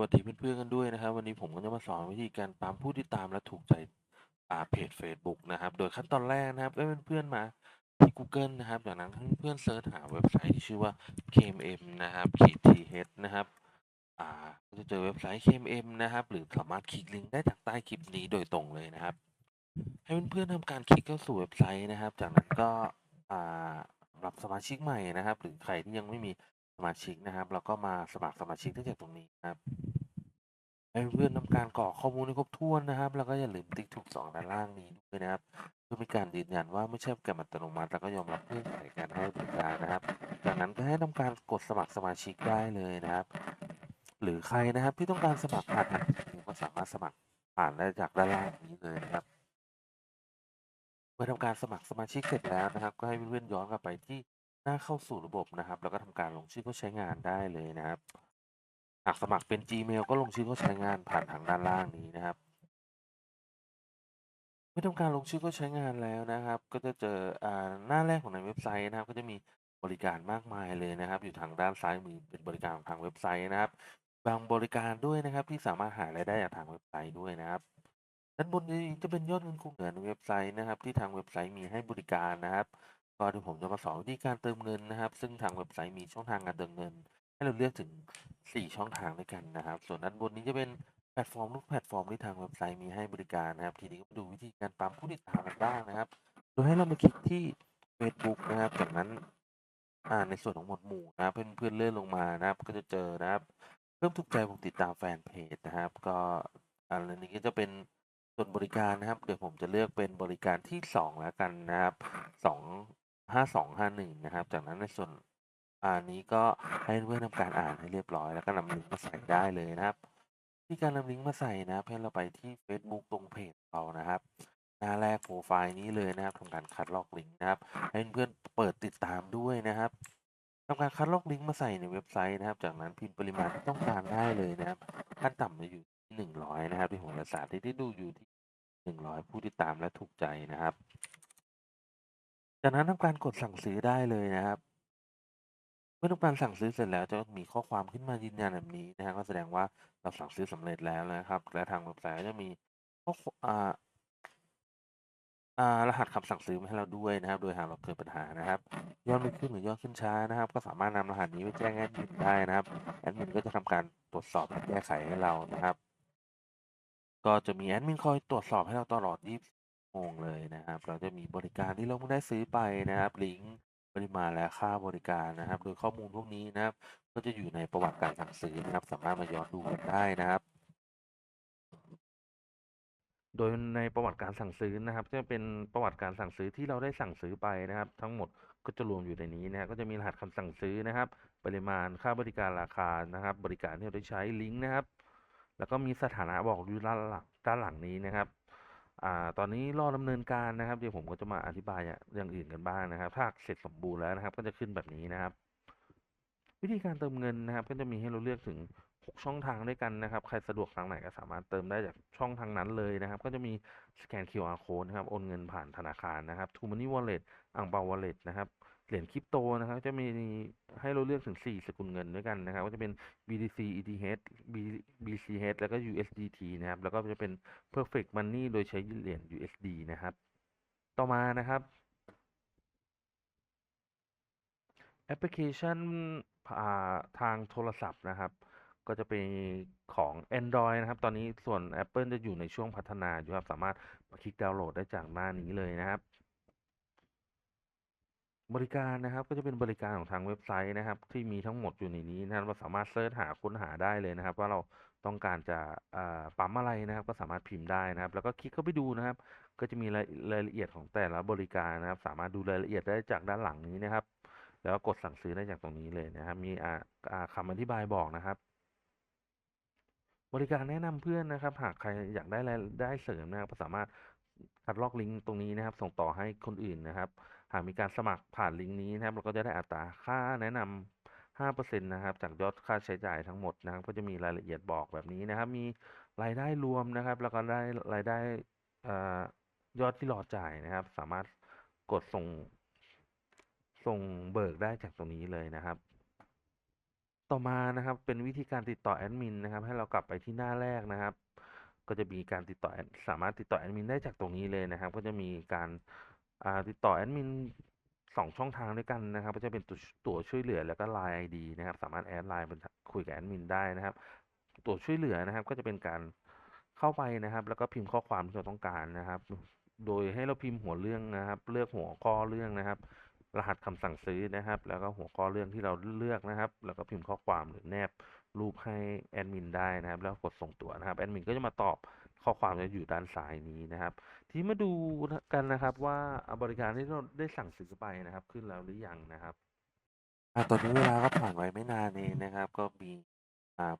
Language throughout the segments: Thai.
วัสดีเพื่อนๆกันด้วยนะครับ วันนี้ผมก็จะมาสอนวิธีการตามผู้ที่ตามและถูกใจอ่าเพจเฟซบุ๊กนะครับ โดยขั้นตอนแรกนะครับให้เพื่อนๆมาที่ Google นะครับจากนั้นเพื่อนๆเซิร์ชหาเว็บไซต์ที่ชื่อว่า KMM นะครับขีด th นะครับอ่าจะเจอเว็บไซต์ KMM นะครับ หรือสามารถคลิกลิงก์ได้จากใต้คลิปนี้โดยตรงเลยนะครับ ให้เพื่อนๆทำการคลิกเข้าสู่เว็บไซต์นะครับ จากนั้นก็อ่ารับสมาชิกใหม่นะครับ หรือใครที่ยังไม่มี มาชิกนะครับเราก็มาสมัครสมาชิกได้จากตรงนี้นะครับให้เพื่อนทำการกรอกข้อมูลให้ครบถ้วนนะครับ แล้วก็อย่าลืมติ๊กถูกสองด้านล่างนี้ด้วยนะครับ เพื่อเป็นการยืนยันว่าไม่ใช่แกรมอัตโนมัติแล้วก็ยอมรับเงื่อนไขการให้บริการนะครับ จากนั้นก็ให้ทำการกดสมัครสมาชิกได้เลยนะครับ หรือใครนะครับที่ต้องการสมัครผ่านก็สามารถสมัครผ่านได้จากด้านล่างนี้เลยนะครับ เมื่อทำการสมัครสมาชิกเสร็จแล้วนะครับ ก็ให้เพื่อนย้อนกลับไปที่ หน้าเข้าสู่ระบบนะครับ แล้วก็ทำการลงชื่อเข้าใช้งานได้เลยนะครับ หากสมัครเป็น Gmail ก็ลงชื่อเข้าใช้งานผ่านทางด้านล่างนี้นะครับเมื่อทำการลงชื่อเข้าใช้งานแล้วนะครับ ก็จะเจออหน้าแรกของในเว็บไซต์นะครับ ก็จะมีบริการมากมายเลยนะครับ อยู่ทางด้านซ้ายมือเป็นบริการของทางเว็บไซต์นะครับ บางบริการด้วยนะครับ ที่สามารถหารายได้จากทางเว็บไซต์ด้วยนะครับด้านบนนี้จะเป็นยอดเงินคงเหลือในเว็บไซต์นะครับ ที่ทางเว็บไซต์มีให้บริการนะครับ ก็เดี๋ยวผมจะมาสอนวิธีการเติมเงินนะครับ ซึ่งทางเว็บไซต์มีช่องทางการเติมเงิน ให้เราเลือกถึง 4 ช่องทางด้วยกันนะครับ ส่วนด้านบนนี้จะเป็นแพลตฟอร์มทุกแพลตฟอร์มที่ทางเว็บไซต์มีให้บริการนะครับ ทีนี้ก็มาดูวิธีการปั๊มผู้ติดตามกันบ้างนะครับ โดยให้เรามาคลิกที่ Facebook นะครับ จากนั้นอ่าในส่วนของหมวดหมู่นะครับเพื่อนๆเลื่อนลงมานะครับ ก็จะเจอนะครับ เพิ่มถูกใจผมติดตามแฟนเพจนะครับ ก็อันนี้ก็จะเป็นส่วนบริการนะครับ เดี๋ยวผมจะเลือกเป็นบริการที่ 2 แล้วกันนะครับ 2 5251 นะครับ จากนั้นในส่วนอันนี้ก็ให้เพื่อนทำการอ่านให้เรียบร้อย แล้วก็นำลิงก์มาใส่ได้เลยนะครับที่การนำลิงก์มาใส่นะครับให้เราไปที่ Facebook ตรงเพจเรานะครับ หน้าแรกโปรไฟล์นี้เลยนะครับทำการคัดลอกลิงก์นะครับ ให้เพื่อนเปิดติดตามด้วยนะครับทำการคัดลอกลิงก์มาใส่ในเว็บไซต์นะครับ จากนั้นพิมพ์ปริมาณที่ต้องการได้เลยนะครับขั้นต่ำจะอยู่ที่100 นะครับที่หราศาสตร์ที่ได้ดูอยู่ที่ 100 ผู้ติดตามและถูกใจนะครับ จากนั้นทำการกดสั่งซื้อได้เลยนะครับ เมื่อทำการสั่งซื้อเสร็จแล้วจะมีข้อความขึ้นมายืนยันแบบนี้นะครับก็แสดงว่าเราสั่งซื้อสำเร็จแล้วนะครับ และทางเว็บไซต์ก็จะมีข้ออ่าอ่ารหัสคำสั่งซื้อมาให้เราด้วยนะครับ โดยหากเราเกิดปัญหานะครับ ยอดไม่ขึ้นหรือยอดขึ้นช้านะครับ ก็สามารถนำรหัสนี้ไปแจ้งแอดมินได้นะครับ แอดมินก็จะทำการตรวจสอบและแก้ไขให้เรานะครับ ก็จะมีแอดมินคอยตรวจสอบให้เราตลอด วโมงเลยนะครับ เราจะมีบริการที่เราเพิ่งได้ซื้อไปนะครับ ลิงก์ปริมาณและค่าบริการนะครับ โดยข้อมูลพวกนี้นะครับ ก็จะอยู่ในประวัติการสั่งซื้อนะครับ สามารถมาย้อนดูกันได้นะครับ โดยในประวัติการสั่งซื้อนะครับ จะเป็นประวัติการสั่งซื้อที่เราได้สั่งซื้อไปนะครับ ทั้งหมดก็จะรวมอยู่ในนี้นะก็จะมีรหัสคำสั่งซื้อนะครับ ปริมาณค่าบริการราคานะครับ บริการที่เราได้ใช้ลิงก์นะครับ แล้วก็มีสถานะบอกอยู่ด้านหลังด้านหลังนี้นะครับ อ่าตอนนี้รอดำเนินการนะครับเดี๋ยวผมก็จะมาอธิบายอย่างอื่นกันบ้างนะครับ ถ้าเสร็จสมบูรณ์แล้วนะครับ ก็จะขึ้นแบบนี้นะครับ วิธีการเติมเงินนะครับ ก็จะมีให้เราเลือกถึง 6 ช่องทางด้วยกันนะครับ ใครสะดวกทางไหนก็สามารถเติมได้จากช่องทางนั้นเลยนะครับ ก็จะมีสแกน QR code นะครับโอนเงินผ่านธนาคารนะครับ True Money Wallet อ่างเปา Wallet นะครับ เหรียญคริปโตนะครับจะมีให้เราเลือกถึง 4 สกุลเงินด้วยกันนะครับ ก็จะเป็น BTC ETH B- BCH แล้วก็ USDT นะครับ แล้วก็จะเป็น Perfect Money โดยใช้เหรียญ USD นะครับ ต่อมานะครับแอปพลิเคชันทางโทรศัพท์นะครับ ก็จะเป็นของ Android นะครับ ตอนนี้ส่วน Apple จะอยู่ในช่วงพัฒนาอยู่ครับ สามารถคลิกดาวน์โหลดได้จากหน้านี้เลยนะครับ บริการนะครับก็จะเป็นบริการของทางเว็บไซต์นะครับ ที่มีทั้งหมดอยู่ในนี้นะครับเราสามารถเซิร์ชหาค้นหาได้เลยนะครับ ว่าเราต้องการจะปั๊มอะไรนะครับ ก็สามารถพิมพ์ได้นะครับ แล้วก็คลิกเข้าไปดูนะครับ ก็จะมีรายละเอียดของแต่ละบริการนะครับ สามารถดูรายละเอียดได้จากด้านหลังนี้นะครับ แล้วก็กดสั่งซื้อได้จากตรงนี้เลยนะครับ มีอ่าอาคำอธิบายบอกนะครับบริการแนะนำเพื่อนนะครับ หากใครอยากได้รายได้เสริมนะครับก็สามารถคัดลอกลิงก์ตรงนี้นะครับ ส่งต่อให้คนอื่นนะครับ หากมีการสมัครผ่านลิงก์นี้นะครับเราก็จะได้อัตราค่าแนะนำ5%นะครับจากยอดค่าใช้จ่ายทั้งหมดนะครับก็จะมีรายละเอียดบอกแบบนี้นะครับ มีรายได้รวมนะครับ แล้วก็ได้รายได้อยอดที่รอจ่ายนะครับ สามารถกดส่ง ส่งเบิกได้จากตรงนี้เลยนะครับ ต่อมานะครับเป็นวิธีการติดต่อแอดมินนะครับ ให้เรากลับไปที่หน้าแรกนะครับ ก็จะมีการติดต่อสามารถติดต่อแอดมินได้จากตรงนี้เลยนะครับ ก็จะมีการ ติดต่อแอดมินสองช่องทางด้วยกันนะครับก็จะเป็นตัวตัวช่วยเหลือแล้วก็ Line ID นะครับ สามารถแอดไลน์เป็นคุยกับแอดมินได้นะครับ ตัวช่วยเหลือนะครับ ก็จะเป็นการเข้าไปนะครับ แล้วก็พิมพ์ข้อความที่เราต้องการนะครับ โดยให้เราพิมพ์หัวเรื่องนะครับ เลือกหัวข้อเรื่องนะครับ รหัสคำสั่งซื้อนะครับ แล้วก็หัวข้อเรื่องที่เราเลือกนะครับ แล้วก็พิมพ์ข้อความหรือแนบรูปให้แอดมินได้นะครับ แล้วกดส่งตัวนะครับ แอดมินก็จะมาตอบ ข้อความจะอยู่ด้านซ้ายนี้นะครับ ทีมาดูกันนะครับว่าบริการที่เราได้สั่งซื้อไปนะครับ ขึ้นแล้วหรือยังนะครับอตอนนี้เวลาก็ผ่านไปไม่นานเองนะครับ ก็มี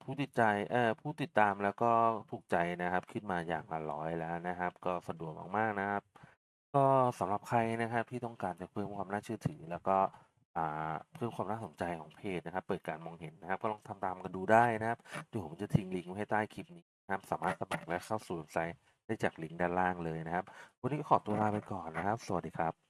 ผู้ติดใจเอ่อผู้ติดตามแล้วก็ถูกใจนะครับ ขึ้นมาอย่างละร้อยแล้วนะครับ ก็สะดวกมากๆนะครับ ก็สำหรับใครนะครับที่ต้องการจะเพิ่มความน่าเชื่อถือ แล้วก็เพิ่มความน่าสนใจของเพจนะครับ เปิดการมองเห็นนะครับ ก็ลองทำตามกันดูได้นะครับเดี๋ยวผมจะทิ้งลิงก์ไว้ให้ใต้คลิปนี้ นะครับ สามารถสมัครและเข้าสู่เว็บไซต์ได้จากลิงก์ด้านล่างเลยนะครับ วันนี้ก็ขอตัวลาไปก่อนนะครับ สวัสดีครับ